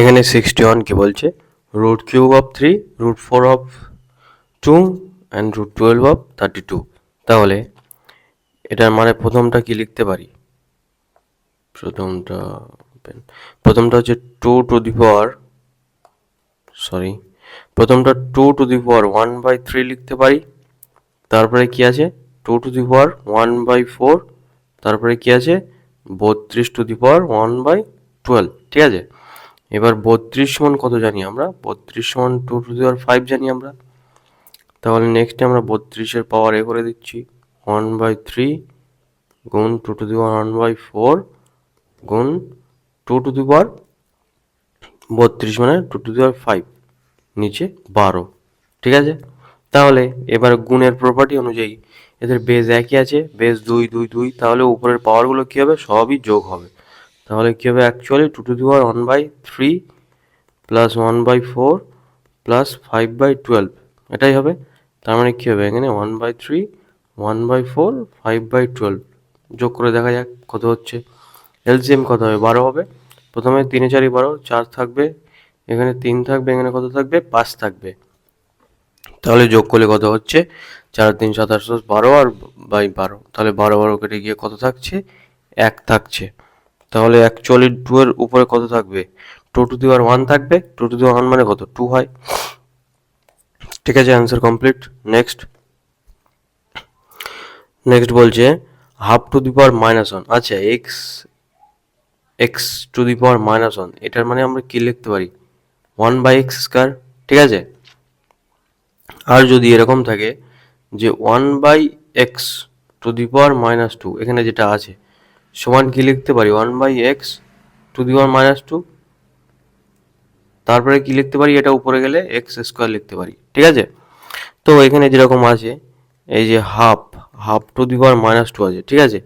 এখানে sixty one কি বলছে? Root cube of three root four of two and root twelve of thirty two তাহলে এটার মানে প্রথমটা কি লিখতে পারি? প্রথমটা প্রথমটা হচ্ছে two to the power sorry প্রথমটা two to the power one by three লিখতে পারি। তারপরে কি আছে? Two to the power one by four তারপরে কি আছে? বত্রিশ to the power one by twelve ঠিক আছে? এবার বত্রিশ সমান কত জানি আমরা? বত্রিশ সমান two to the power five জানি আমরা। তাহলে নেক্সটে আমরা বত্রিশের পাওয়ার এ করে দিচ্ছি। ওয়ান বাই থ্রি গুণ two to the power one by four গুণ টু টু দি পাওয়ার বত্রিশ মানে two to the power five নিচে বারো। ঠিক আছে? তাহলে এবার গুণের প্রপার্টি অনুযায়ী এদের বেজ একই আছে। বেজ দুই দুই দুই, তাহলে উপরের পাওয়ারগুলো কী হবে? সবই যোগ হবে। তাহলে কী হবে actually two to the power one by three plus one by four plus five by twelve এটাই হবে। তার মানে কী হবে এখানে one by three one by four five by twelve যোগ করে দেখা যাক কত হচ্ছে। এলসিএম কত হবে? বারো হবে। প্রথমে তিনে চারি বারো, চার থাকবে। এখানে তিন থাকবে, এখানে কত থাকবে? পাঁচ থাকবে। তাহলে যোগ করলে কত হচ্ছে? চার, তিন সাতাশ দশ, বারো আর বাই বারো। তাহলে বারো বারো কেটে গিয়ে কত থাকছে? এক থাকছে। তাহলে অ্যাকচুয়ালি টু এর উপরে কত থাকবে? Two to the power one থাকবে। Two to the power one মানে কত? টু হয়। ঠিক আছে অ্যান্সার কমপ্লিট নেক্সট নেক্সট বলছে half to the power minus one আচ্ছা X X to the power minus one এটার মানে আমরা কী লিখতে পারি? ওয়ান বাই এক্স স্কোয়ার ঠিক আছে? আর যদি এরকম থাকে যে one by X to the power minus two এখানে যেটা আছে সমান কি লিখতে পারি? One by X to the power minus two তারপরে কি লিখতে পারি? এটা উপরে গেলে এক্স স্কোয়ার লিখতে পারি। ঠিক আছে? তো এখানে যেরকম আছে, এই যে half half to the power minus two আছে। ঠিক আছে?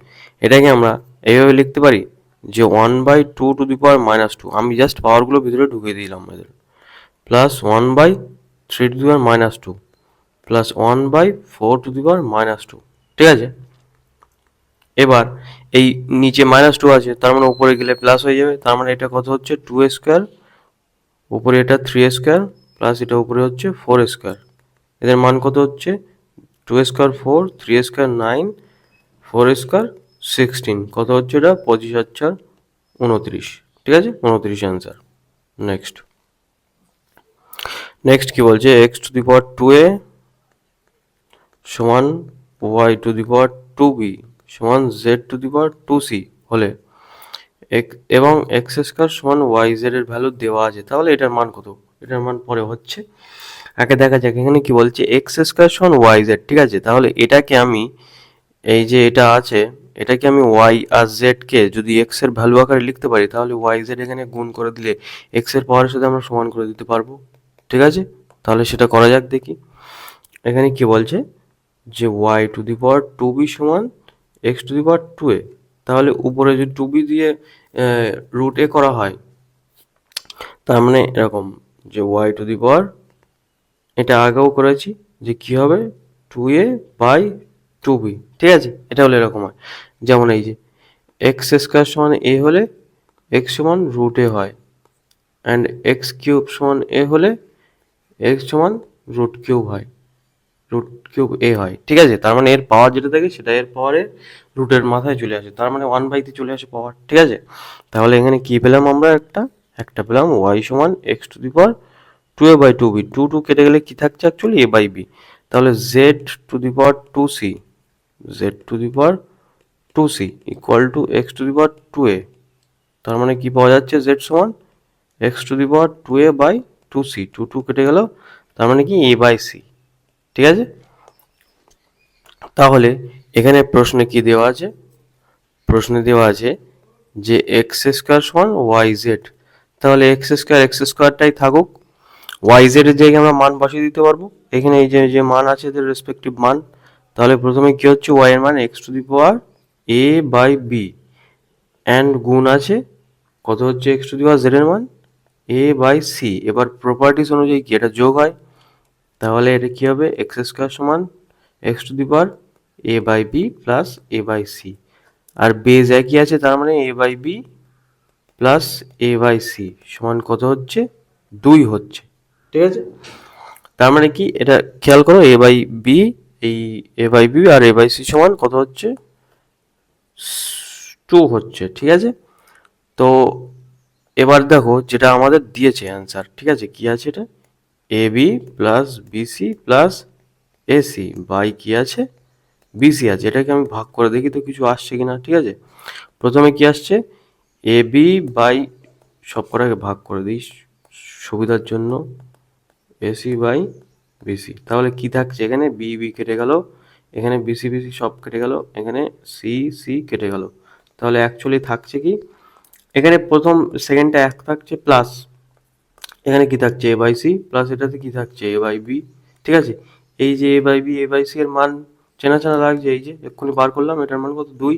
এটাকে আমরা এইভাবে লিখতে পারি যে one by two to the power minus two আমি জাস্ট পাওয়ারগুলো ভিতরে ঢুকিয়ে দিলাম এদের plus one by three to the power minus two plus one by four to the power minus two ঠিক আছে? এবার এই নিচে মাইনাস টু আছে, তার মানে উপরে গেলে প্লাস হয়ে যাবে, তার মানে এটা কত হচ্ছে? টু স্কোয়ার উপরে এটা থ্রি স্কোয়ার প্লাস এটা উপরে হচ্ছে ফোর স্কোয়ার এদের মান কত হচ্ছে? Two square four three square nine four square sixteen কত হচ্ছে এটা? পঁচিশ হাজার উনত্রিশ। ঠিক আছে? উনত্রিশ অ্যান্সার নেক্সট নেক্সট কি বলছে? X to the power two A সমান Y to the power two B সমান Z to the power two C হলে এবং এক্স স্কোয়ার সমান ওয়াই জেড এর ভ্যালু দেওয়া আছে, তাহলে এটার মান কত? এটার মান পরে হচ্ছে। আগে দেখা যাক, এখানে কি বলছে? এক্স স্কোয়ার সমান ওয়াই জেড ঠিক আছে? তাহলে এটাকে আমি, এই যে এটা আছে, এটাকে আমি ওয়াই আর জেডকে যদি এক্সের ভ্যালু আকারে লিখতে পারি, তাহলে ওয়াই জেড এখানে গুণ করে দিলে এক্সের পাওয়ারের সাথে আমরা সমান করে দিতে পারব। ঠিক আছে? তাহলে সেটা করা যাক দেখি। এখানে কি বলছে? যে Y to the power two B সমান X to the power two A তাহলে উপরে যদি টু বি দিয়ে রুট এ করা হয়, তার মানে এরকম যে ওয়াই টু দি পাওয়ার এটা আগেও করেছি, যে কি হবে? Two A by two B ঠিক আছে? এটা হলে এরকম হয়। যেমন এই যে এক্স স্কোয়ার সমান এ হলে এক্স সমান রুট এ হয় অ্যান্ড এক্স কিউব সমান এ হলে এক্স সমান রুট কিউব হয়। রুট কিউব এ হয়, ঠিক আছে? তার মানে এর পাওয়ার যেটা থাকে সেটা এর পাওয়ারে রুটের মাথায় চলে আসে, তার মানে ওয়ান বাইতে চলে আসে পাওয়ার ঠিক আছে? তাহলে এখানে কি পেলাম আমরা একটা? একটা পেলাম ওয়াই সমান X to the power two A by two B two two কেটে গেলে কি থাকছে অ্যাকচুয়ালি এ বাই বি তাহলে Z to the power two C Z to the power two C equal to X to the power two A তার মানে কি পাওয়া যাচ্ছে? জেড সমান X to the power two A by two C two two কেটে গেল, তার মানে কি? এ বাই সি ঠিক আছে? তাহলে এখানে প্রশ্নে কি দেওয়া আছে? প্রশ্নে দেওয়া আছে যে এক্স স্কোয়ার সমান ওয়াই জেড তাহলে এক্স স্কোয়ার এক্স স্কোয়ারটাই থাকুক। ওয়াই জেডের জায়গায় আমরা মান বসিয়ে দিতে পারব। এখানে এই যে যে মান আছে এদের রেসপেক্টিভ মান, তাহলে প্রথমে কি হচ্ছে? ওয়াই এর মান X to the power A by B and গুণ আছে, কত হচ্ছে? X to the power Z এর মান? এ বাই সি এবার প্রপার্টিস অনুযায়ী কি? এটা যোগ হয়। তাহলে এটা কী হবে? এক্স স্কোয়ার সমান X to the power A by B plus A by C R base একই আছে, তার মানে A by B plus A by C সমান কত হচ্ছে? দুই হচ্ছে। ঠিক আছে? তার মানে কি? এটা খেয়াল করো এ বাই বি এই এ বাই বি আর এ বাই সি সমান কত হচ্ছে? টু হচ্ছে, ঠিক আছে? তো এবার দেখো যেটা আমাদের দিয়েছে অ্যান্সার ঠিক আছে? কি আছে এটা? A B plus BC plus AC by কি আছে? বিসি আছে, এটাকে আমি ভাগ করে দেখি তো কিছু আসছে কিনা, ঠিক আছে? প্রথমে কি আসছে? এ বি বাই সব কটাকে ভাগ করে দিই সুবিধার জন্য। এসি বাই বিসি তাহলে কি থাকছে এখানে? বি বি কেটে গেল, এখানে বিসি বিসি সব কেটে গেল, এখানে সি সি কেটে গেল। তাহলে অ্যাকচুয়ালি থাকছে কি? এখানে প্রথম সেকেন্ডটা এক থাকছে প্লাস এখানে কি থাকছে এ বাই সি প্লাস এটাতে কি থাকছে এ বাই বি ঠিক আছে? এই যে A by B A by C এর মান চেনা চেনা লাগছে, এই যে এক্ষুনি বার করলাম, এটার মান কত? দুই।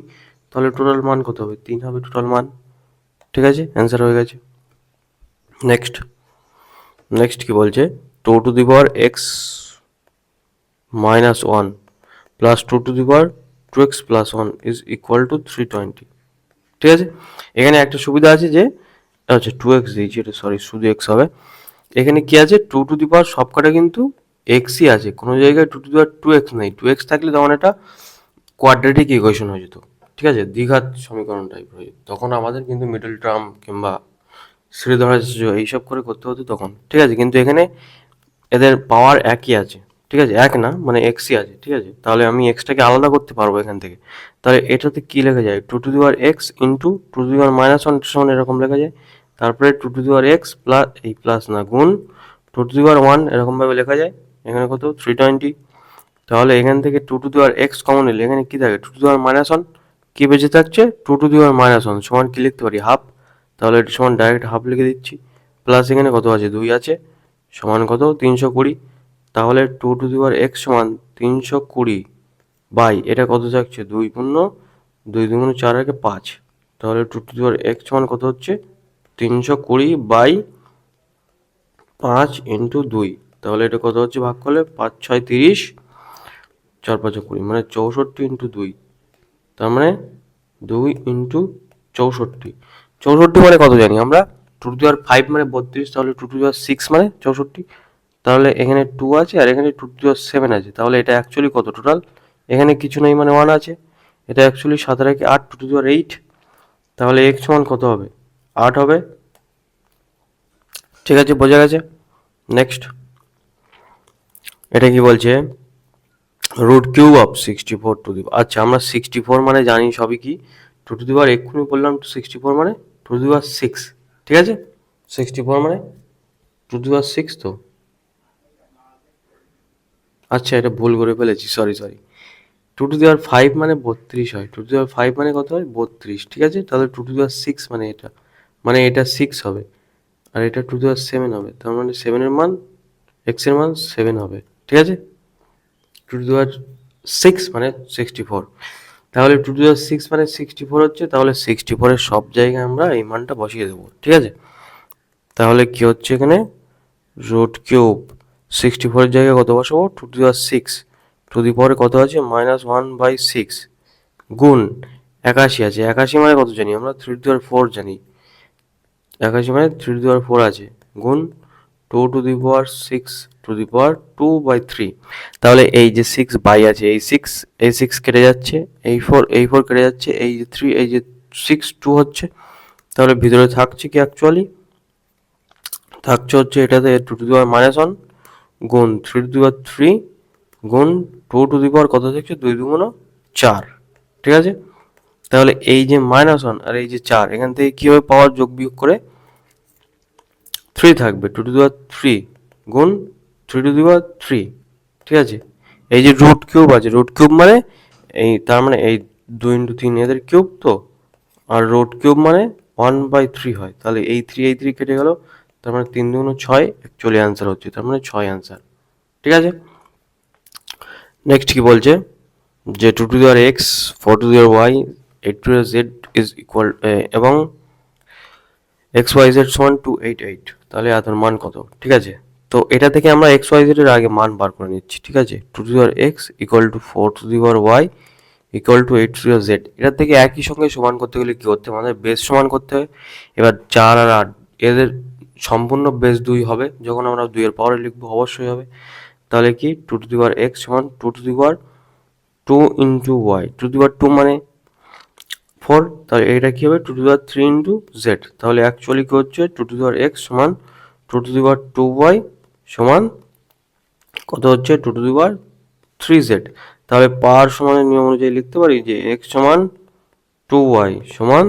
তাহলে টোটাল মান কত হবে? তিন হবে টোটাল মান। ঠিক আছে? অ্যান্সার হয়ে গেছে। নেক্সট নেক্সট কি বলছে? Two to the power X minus one plus two to the power two X plus one is equal to three twenty ঠিক আছে? এখানে একটা সুবিধা আছে যে আচ্ছা টু এক্স দিয়েছি এটা সরি শুধু এক্স হবে। এখানে কি আছে? টু টু দি পাওয়ার সবকটা কিন্তু এক্সই আছে। কোনো জায়গায় two to the power two X নেই। টু এক্স থাকলে তখন এটা কোয়াড্রেটিক ইকুয়েশন হয়ে যেত। ঠিক আছে? দ্বিঘাত সমীকরণ টাইপ হয়ে তখন আমাদের কিন্তু মিডল টার্ম কিংবা শ্রীধরাজ এইসব করে করতে হতো তখন। ঠিক আছে? কিন্তু এখানে এদের পাওয়ার একই আছে। ঠিক আছে? এক না মানে এক্সই আছে। ঠিক আছে? তাহলে আমি এক্সটাকে আলাদা করতে পারব এখান থেকে। তাহলে এটাতে কী লেখা যায়? Two to the power x into two to the power minus one সমান এরকম লেখা যায়। তারপরে two to the power x plus এই প্লাস না গুণ two to the power one এরকমভাবে লেখা যায়। এখানে কত? থ্রি টোয়েন্টি তাহলে এখান থেকে two to the power x common এলে এখানে কী থাকে? Two to the power minus one কী বেঁচে থাকছে? Two to the power minus one সমান কী লিখতে পারি? হাফ তাহলে এটা সমান ডাইরেক্ট হাফ লিখে দিচ্ছি। প্লাস এখানে কত আছে? দুই আছে। সমান কত? তিনশো কুড়ি। তাহলে two to the power x সমান তিনশো কুড়ি বাই। এটা কত থাকছে? দুই পূর্ণ। দুই দুগুণ চার একে পাঁচ। তাহলে two to the power x সমান কত হচ্ছে? তিনশো কুড়ি বাই পাঁচ ইন্টু দুই। তাহলে এটা কত হচ্ছে? ভাগ করলে পাঁচ, ছয়, তিরিশ, চার, পাঁচ, কুড়ি মানে চৌষট্টি ইন্টু দুই। তার মানে দুই ইন্টু চৌষট্টি। চৌষট্টি মানে কত জানি আমরা? টু টু আর ফাইভ মানে বত্রিশ, তাহলে টু টু আর সিক্স মানে চৌষট্টি। তাহলে এখানে টু আছে আর এখানে টু টু আর সেভেন আছে। তাহলে এটা অ্যাকচুয়ালি কত টোটাল এখানে কিছু নেই মানে ওয়ান আছে। এটা অ্যাকচুয়ালি সাত রাখি আট টু টু আর এইট তাহলে এক্স সমান কত হবে? আট হবে। ঠিক আছে, বোঝা গেছে। নেক্সট এটা কি বলছে? Root cube of sixty four to the আচ্ছা আমরা সিক্সটি ফোর মানে জানি সবই কি? টু টু দি পাওয়ার এক্ষুনি বললাম টু সিক্সটি ফোর মানে two to the power six ঠিক আছে? সিক্সটি ফোর মানে টু টু পাওয়ার সিক্স তো। আচ্ছা এটা ভুল করে ফেলেছি sorry sorry two to the power five মানে বত্রিশ হয়। Two to the power five মানে কত হয়? বত্রিশ। ঠিক আছে? তাহলে two to the power six মানে এটা। মানে এটা সিক্স হবে। আর এটা টু টু দি সেভেন হবে। তার মানে সেভেনের মান এক্সের মান সেভেন হবে। ঠিক আছে? টু টু পাওয়ার সিক্স মানে সিক্সটি ফোর তাহলে টু টু পাওয়ার সিক্স মানে সিক্সটি ফোর হচ্ছে, তাহলে সিক্সটি ফোরের সব জায়গায় আমরা এই মানটা বসিয়ে দেবো। ঠিক আছে? তাহলে কি হচ্ছে এখানে? রোড কিউব সিক্সটি ফোরের জায়গায় কত বসাবো? Two to power six to the পাওয়ারে কত আছে? মাইনাস ওয়ান বাই সিক্স গুণ একাশি আছে। একাশি মানে কত জানি? আমরা থ্রি টু দেওয়ার ফোর জানি। একাশি মানে three to the power four আছে। গুণ two to the power six to the power two by three তাহলে এই যে সিক্স বাই আছে, এই সিক্স এই সিক্স কেটে যাচ্ছে, এই ফোর এই ফোর কেটে যাচ্ছে, এই যে থ্রি এই যে সিক্স টু হচ্ছে। তাহলে ভিতরে থাকছে কি অ্যাকচুয়ালি থাকছে হচ্ছে এটাতে two to the power minus one গুণ three to the power three গুণ টু টু দি পাওয়ার কত থাকছে দুই দু দুগুণ চার। ঠিক আছে? তাহলে এই যে মাইনাস ওয়ান আর এই যে চার, এখান থেকে কীভাবে পাওয়ার যোগ বিয়োগ করে? থ্রি থাকবে two to the power three গুণ three to the power three ঠিক আছে? এই যে রুট কিউব আছে রুট কিউব মানে এই, তার মানে এই দুই ইন্টু তিন এদের কিউব তো? আর রুট কিউব মানে ওয়ান বাই থ্রি হয়, তাহলে এই থ্রি এই থ্রি কেটে গেল, তার মানে তিন দুগুণ ছয় অ্যাকচুয়ালি অ্যান্সার হচ্ছে, তার মানে ছয় অ্যান্সার ঠিক আছে? নেক্সট কি বলছে? যে two to the power x four to the power y eight to z is equal এবং এক্স ওয়াই জেড সমান টু এইট এইট তাহলে এতর মান কত? ঠিক আছে? তো এটা থেকে আমরা এক্স ওয়াই জেডের আগে মান বার করে নিচ্ছি, ঠিক আছে? Two to the power x equal to four to the power y equal to eight to z এটার থেকে একই সঙ্গে সমান করতে গেলে কী করতে হবে? আমাদের বেস সমান করতে হবে। এবার চার আর আট, এদের সম্পূর্ণ বেস দুই হবে, যখন আমরা দুইয়ের পাওয়ারে লিখব, অবশ্যই হবে। তাহলে কি? Two to the power x সমান two to the power two into y to the power two মানে ফোর তাহলে এটা কী হবে? Two to the power three into z তাহলে অ্যাকচুয়ালি কী হচ্ছে? Two to the power x সমান two to the power two y সমান কত হচ্ছে? Two to the power three z তাহলে পাওয়ার সমানের নিয়ম অনুযায়ী লিখতে পারি যে এক্স সমান টু ওয়াই সমান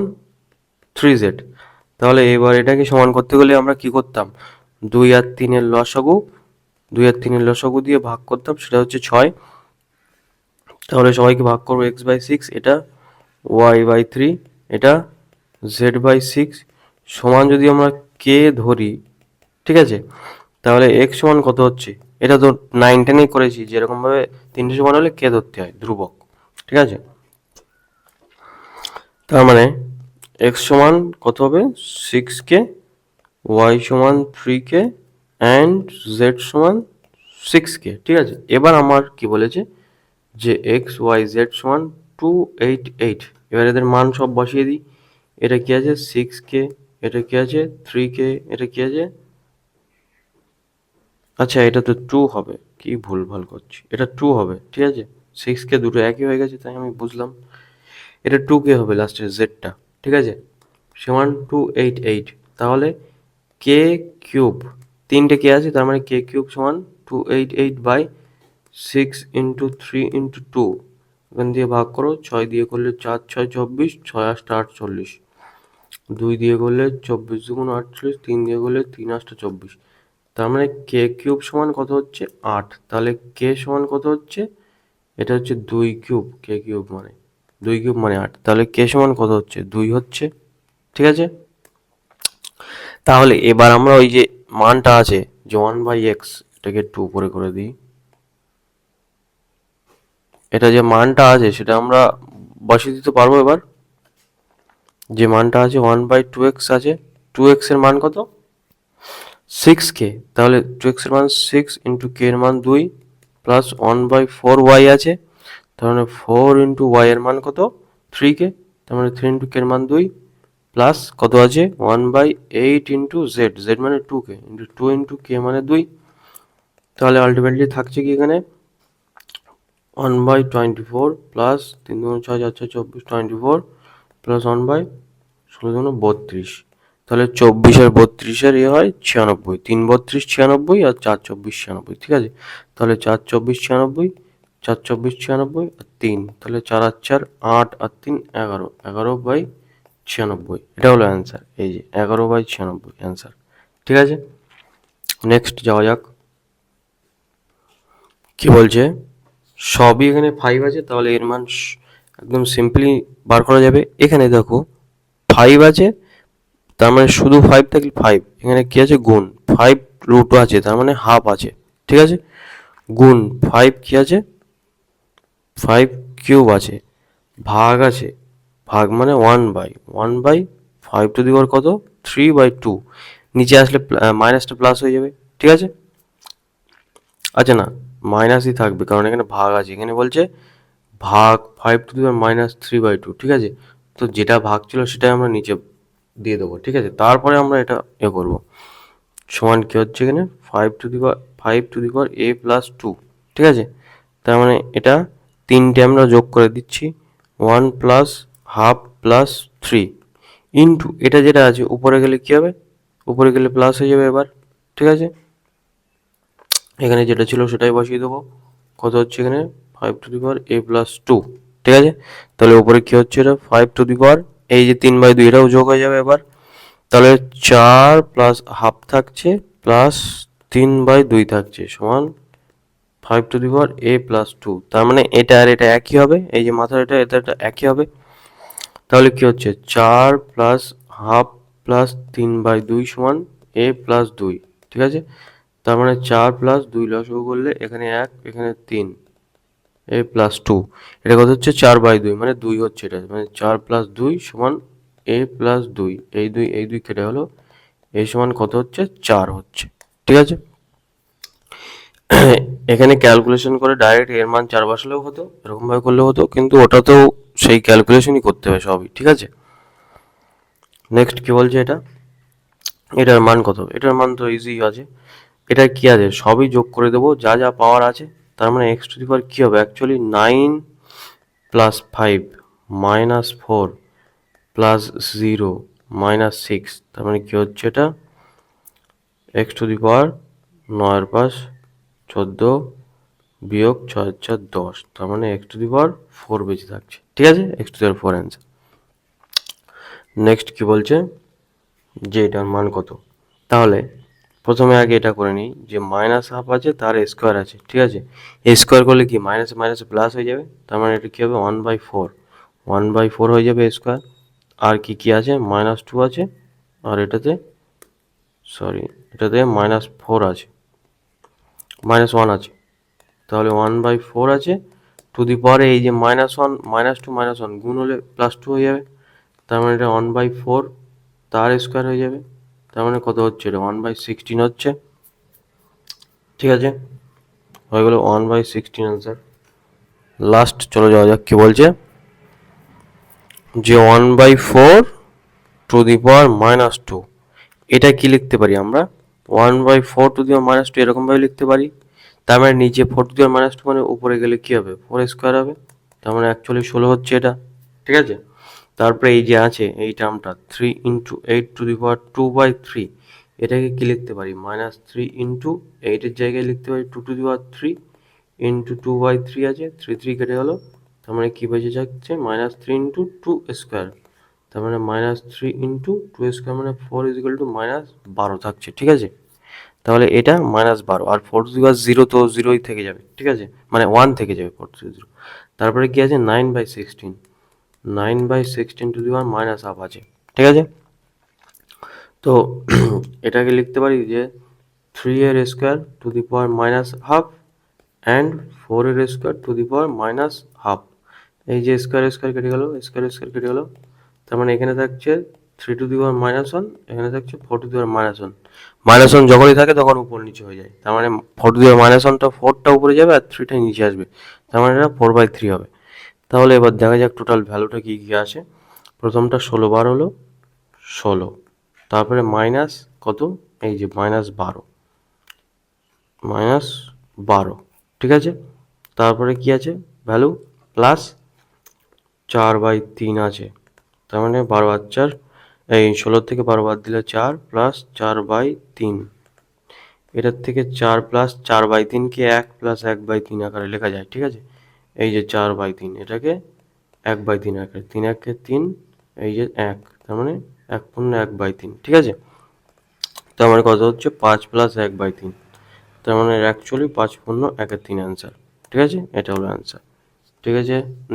থ্রি জেড তাহলে এবার এটাকে সমান করতে গেলে আমরা কি করতাম? দুই আর তিনের লসাগু, দুই আর তিনের লসাগু দিয়ে ভাগ করতাম, সেটা হচ্ছে ছয়। তাহলে সবাইকে ভাগ করব এক্স বাই সিক্স এটা ওয়াই বাই থ্রি এটা জেড বাই সিক্স সমান যদি আমরা কে ধরি, ঠিক আছে? তাহলে এক্স সমান কত হচ্ছে? এটা তো নাইন টেনেই করেছি যেরকমভাবে তিনটে সমান হলে কে ধরতে হয়, ধ্রুবক, ঠিক আছে? তার মানে এক্স সমান কত হবে? সিক্স কে ওয়াই সমান থ্রি কে অ্যান্ড জেড সমান সিক্স কে ঠিক আছে? এবার আমার কি বলেছে? যে এক্স ওয়াই জেড সমান টু এইট এইট এবার এদের মান সব বসিয়ে দিই। এটা কি আছে? সিক্স কে এটা কি আছে? থ্রি কে এটা কি আছে? আচ্ছা এটা তো টু হবে। কি ভুল ভালো করছি? এটা টু হবে, ঠিক আছে? সিক্স কে দুটো একই হয়ে গেছে, তাই আমি বুঝলাম। এটা টু কে হবে লাস্টের জেডটা ঠিক আছে? সমান টু এইট এইট তাহলে কে কিউব তিনটে কে আছে, তার মানে কে কিউব সমান two eight eight by six into three into two এখান দিয়ে ভাগ করো, ছয় দিয়ে করলে চার, ছয় চব্বিশ, ছয় আটটা আটচল্লিশ। দুই দিয়ে করলে চব্বিশ দুগুণ আটচল্লিশ, তিন দিয়ে করলে তিন আটটা চব্বিশ। তার মানে কে কিউব সমান কত হচ্ছে? আট। তাহলে কে সমান কত হচ্ছে? এটা হচ্ছে দুই কিউব কে কিউব মানে দুই কিউব মানে আট। তাহলে কে সমান কত হচ্ছে? দুই হচ্ছে। ঠিক আছে? তাহলে এবার আমরা ওই যে মানটা আছে, যে ওয়ান বাই এক্স এটাকে টু করে করে দিই। এটা যে মানটা আছে, সেটা আমরা বসিয়ে দিতে পারব এবার। যে মানটা আছে ওয়ান বাই টু এক্স আছে টু এক্সের মান কত? সিক্স কে তাহলে টু এক্সের মান সিক্স ইন্টু কে এর মান দুই plus one by four y আছে মানে ফোর ইন্টু ওয়াই এর মান কত? থ্রি কে তার মানে থ্রি ইন্টু কে এর মান দুই প্লাস কত আছে? One by eight into z z মানে two k into two into k মানে দুই। তাহলে আলটিমেটলি থাকছে কি এখানে? One by twenty four plus তিন দুগুণ ছয় চার ছয় চব্বিশ twenty four plus one by ষোলো দুগুণ বত্রিশ তাহলে চব্বিশ আর বত্রিশের ইয়ে হয় ছিয়ানব্বই। তিন বত্রিশ ছিয়ানব্বই আর চার চব্বিশ ছিয়ানব্বই, ঠিক আছে? তাহলে চার চব্বিশ ছিয়ানব্বই, চার চব্বিশ ছিয়ানব্বই আর তিন। তাহলে চার আর চার, আট আর তিন, এগারো। এগারো বাই ছিয়ানব্বই। এটা হলো অ্যান্সার এই যে, এগারো বাই ছিয়ানব্বই অ্যান্সার ঠিক আছে? নেক্সট যাওয়া যাক। কি বলছে? সবই এখানে ফাইভ আছে, তাহলে এর মান একদম সিম্পলি বার করা যাবে। এখানে দেখো ফাইভ আছে, তার মানে শুধু ফাইভ থাকলে ফাইভ এখানে কি আছে? গুণ। ফাইভ রুট আছে, তার মানে হাফ আছে। ঠিক আছে? গুণ ফাইভ কি আছে? ফাইভ কিউব আছে। ভাগ আছে। ভাগ মানে one by one by five to the power কত? থ্রি বাই টু নিচে আসলে মাইনাসটা প্লাস হয়ে যাবে। ঠিক আছে? আচ্ছা না মাইনাসই থাকবে, কারণ এখানে ভাগ আছে। এখানে বলছে ভাগ five to the minus three by two ঠিক আছে? তো যেটা ভাগ ছিল সেটাই আমরা নিচে দিয়ে দেবো, ঠিক আছে? তারপরে আমরা এটা এ করব। সমান কি হচ্ছে এখানে? Five to the five to the a plus two ঠিক আছে? তার মানে এটা তিনটে আমরা যোগ করে দিচ্ছি one plus half plus three into এটা যেটা আছে, উপরে গেলে কী হবে? উপরে গেলে প্লাস হয়ে যাবে এবার, ঠিক আছে? এখানে যেটা ছিল সেটাই বসিয়ে দেবো। কত হচ্ছে এখানে? Five to the power a plus two ঠিক আছে? তাহলে উপরে কী হচ্ছে এটা? ফাইভ টু দি পাওয়ার এই যে তিন বাই দুই, এটাও যোগ হয়ে যাবে এবার। তাহলে চার প্লাস হাফ থাকছে প্লাস তিন বাই দুই থাকছে, সমান five to the power a plus two তার মানে এটা আর এটা একই হবে, এই যে মাথার এটা এটা এটা একই হবে। তাহলে কি হচ্ছে? চার প্লাস হাফ প্লাস তিন বাই দুই সমান এ প্লাস দুই, ঠিক আছে? তার মানে চার প্লাস দুই লসও করলে এখানে এক, এখানে তিন এ প্লাস টু এটা কত হচ্ছে? চার বাই দুই মানে দুই হচ্ছে এটা। মানে চার প্লাস দুই সমান এ প্লাস দুই। এই দুই এই দুই কেটে হলো এ সমান কত হচ্ছে? চার হচ্ছে। ঠিক আছে? এখানে ক্যালকুলেশন করে ডাইরেক্ট এর মান চার বসালেও হতো, এরকমভাবে করলেও হতো, কিন্তু ওটাতেও সেই ক্যালকুলেশনই করতে হবে সবই, ঠিক আছে? নেক্সট কি বলছে এটা? এটার মান কত? এটার মান তো ইজি আছে। এটা কি আছে? সবই যোগ করে দেবো, যা যা পাওয়ার আছে, তার মানে এক্স টু দি পাওয়ার কী হবে? Actually nine plus five minus four plus zero minus six তার মানে কী হচ্ছে এটা? এক্স টু দি পাওয়ার নয়ের পাশ চোদ্দ বিয়োগ ছয়, চার, দশ, তার মানে x to the power four বেঁচে থাকছে। ঠিক আছে? X to the power four answer next কি বলছে? যে এটার মান কত? তাহলে প্রথমে আগে এটা করে নিই যে মাইনাস হাফ আছে, তার স্কোয়ার আছে, ঠিক আছে? স্কোয়ার করলে কি মাইনাস মাইনাস প্লাস হয়ে যাবে? তার মানে এটা কী হবে? One by four one by four হয়ে যাবে স্কোয়ার আর কি কি আছে? মাইনাস টু আছে। আর এটাতে সরি এটাতে মাইনাস ফোর আছে। মাইনাস ওয়ান আছে। তাহলে ওয়ান বাই ফোর আছে। টু দি পাওয়ারে এই যে minus one minus two minus one গুণ হলে প্লাস টু হয়ে যাবে। তার মানে এটা ওয়ান বাই ফোর তার স্কোয়ার হয়ে যাবে। তার মানে কত হচ্ছে এটা? ওয়ান বাই সিক্সটিন হচ্ছে। ঠিক আছে? হয়ে গেলো one by sixteen answer last চলে যাওয়া যাক, কী বলছে? যে one by four to the power minus two এটা কি লিখতে পারি আমরা? One by four to the power minus two এরকমভাবে লিখতে পারি। তার মানে নিচে four to the power minus two মানে উপরে গেলে কী হবে? ফোর স্কোয়ার হবে। তার মানে অ্যাকচুয়ালি ষোলো হচ্ছে এটা। ঠিক আছে? তারপরে এই যে আছে, এই টার্মটা three into eight to the power two by three এটাকে কী লিখতে পারি? মাইনাস থ্রি ইন্টু এইটের জায়গায় লিখতে পারি two to the power three into two by three আছে থ্রি থ্রি কেটে গেলো, তার মানে কী বেঁচে যাচ্ছে? Minus three into two square তার মানে minus three into two square মানে four is equal to minus বারো থাকছে, ঠিক আছে? তাহলে এটা মাইনাস বারো, আর ফোর পাওয়ার জিরো তো জিরোই থেকে যাবে, ঠিক আছে? মানে ওয়ান থেকে যাবে ফোর জিরো তারপরে কী আছে? Nine by sixteen nine by sixteen to the power minus half আছে। ঠিক আছে? তো এটাকে লিখতে পারি যে থ্রি এর square to the power minus half and four এর square to the power minus half. এই যে স্কোয়ার স্কোয়ার কেটে গেলো, স্কোয়ার স্কোয়ার কেটে গেলো, তার মানে এখানে থাকছে three to the power minus one, এখানে থাকছে four to the power minus one. Minus one যখনই থাকে তখন উপর নিচে হয়ে যায়। তার মানে four to the power minus ওয়ানটা, ফোরটা উপরে যাবে আর থ্রিটা নিচে আসবে। তার মানে এটা ফোর বাই থ্রি হবে। তাহলে এবার দেখা যাক টোটাল ভ্যালুটা কী কী আসে। প্রথমটা ষোলো বার হলো, ষোলো। তারপরে মাইনাস কত? এই যে মাইনাস বারো। মাইনাস বারো, ঠিক আছে? তারপরে কি আছে? ভ্যালু প্লাস চার বাই তিন আছে। তার মানে বারো আর চার, এই ষোলোর থেকে বারো বাদ দিলে চার প্লাস চার বাই তিন। এটার থেকে চার প্লাস চার বাই তিনকে এক প্লাস এক বাই তিন আকারে লেখা যায়, ঠিক আছে? এই যে চার বাই তিন, এটাকে এক বাই তিন আকার, তিন একে তিন, এই যে এক, তার মানে এক পূর্ণ এক বাই তিন, ঠিক আছে? তার মানে কথা হচ্ছে পাঁচ প্লাস এক বাই তিন, তার মানে অ্যাকচুয়ালি পাঁচ পূর্ণ একের তিন অ্যান্সার ঠিক আছে? এটা হলো অ্যান্সার ঠিক আছে? নেক্সট